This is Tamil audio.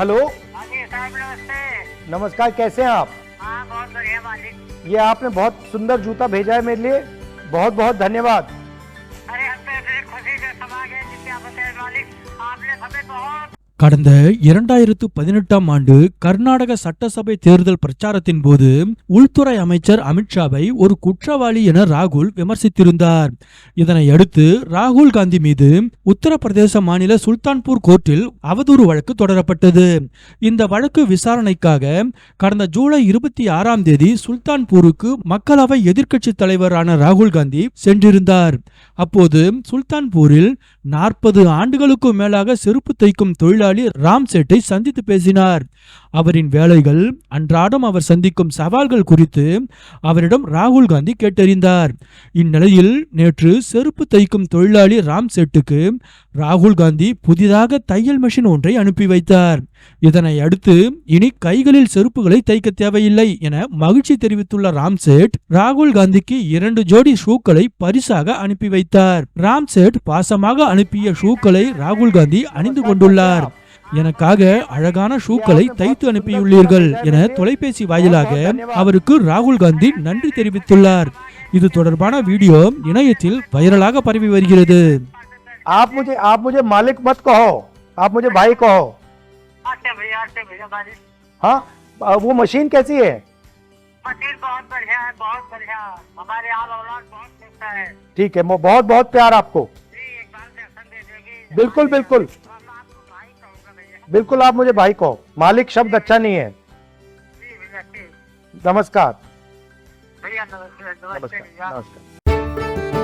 हेलो। हाँ जी साहब नमस्ते। नमस्कार कैसे हैं आप? हाँ बहुत बढ़िया मालिक ये आपने बहुत सुंदर जूता भेजा है मेरे लिए। बहुत बहुत धन्यवाद। अरे हम तो खुशी से समा गए मालिक। आपने हमें बहुत கடந்த இரண்டாயிரத்து பதினெட்டாம் ஆண்டு கர்நாடக சட்டசபை தேர்தல் பிரச்சாரத்தின் போது உள்துறை அமைச்சர் அமித்ஷாவை ஒரு குற்றவாளி என ராகுல் விமர்சித்திருந்தார். இதனை அடுத்து ராகுல் காந்தி மீது உத்தரப்பிரதேச மாநில சுல்தான்பூர் கோர்ட்டில் அவதூறு வழக்கு தொடரப்பட்டது. இந்த வழக்கு விசாரணைக்காக கடந்த ஜூலை இருபத்தி ஆறாம் தேதி சுல்தான்பூருக்கு மக்களவை எதிர்க்கட்சி தலைவரான ராகுல் காந்தி சென்றிருந்தார். அப்போது சுல்தான்பூரில் நாற்பது ஆண்டுகளுக்கும் மேலாக செருப்பு தைக்கும் தொழிலாளர் தொழிலாளி ராம் சேட்டை சந்தித்து பேசினார். அவரின் வேலைகள் அன்றாடம் அவர் சந்திக்கும் சவால்கள் குறித்து அவரிடம் ராகுல் காந்தி கேட்டறிந்தார். இந்நிலையில் நேற்று செருப்பு தைக்கும் தொழிலாளி ராம் சேட்டுக்கு ராகுல் காந்தி புதிதாக தையல் மெஷின் ஒன்றை அனுப்பி வைத்தார். இதனை அடுத்து இனி கைகளில் செருப்புகளை தைக்க தேவையில்லை என மகிழ்ச்சி தெரிவித்துள்ள ராம்சேட் ராகுல் காந்திக்கு இரண்டு ஜோடி ஷூக்களை பரிசாக அனுப்பி வைத்தார். ராம்சேட் பாசமாக அனுப்பிய ஷூக்களை ராகுல் காந்தி அணிந்து கொண்டுள்ளார். எனக்காக அழகான ஷூக்களை தைத்து அனுப்பியுள்ளீர்கள் என தொலைபேசி வாயிலாக அவருக்கு ராகுல் காந்தி நன்றி தெரிவித்துள்ளார் இது தொடர்பான வீடியோ இணையத்தில் வைரலாக பரவி வருகிறது आप मुझे आप मुझे मालिक मत कहो आप मुझे भाई कहो अच्छा भैया अच्छा भैया मालिक हाँ अ, वो मशीन कैसी है मशीन बहुत बढ़िया है बहुत बढ़िया हमारे आल औलाद बहुत खुश है ठीक है मो- बहुत बहुत प्यार आपको जी एक बार दर्शन दे देगी बिल्कुल बिल्कुल बिल्कुल आप मुझे भाई को मालिक शब्द अच्छा नहीं है। नमस्कार। भैया नमस्कार नमस्कार।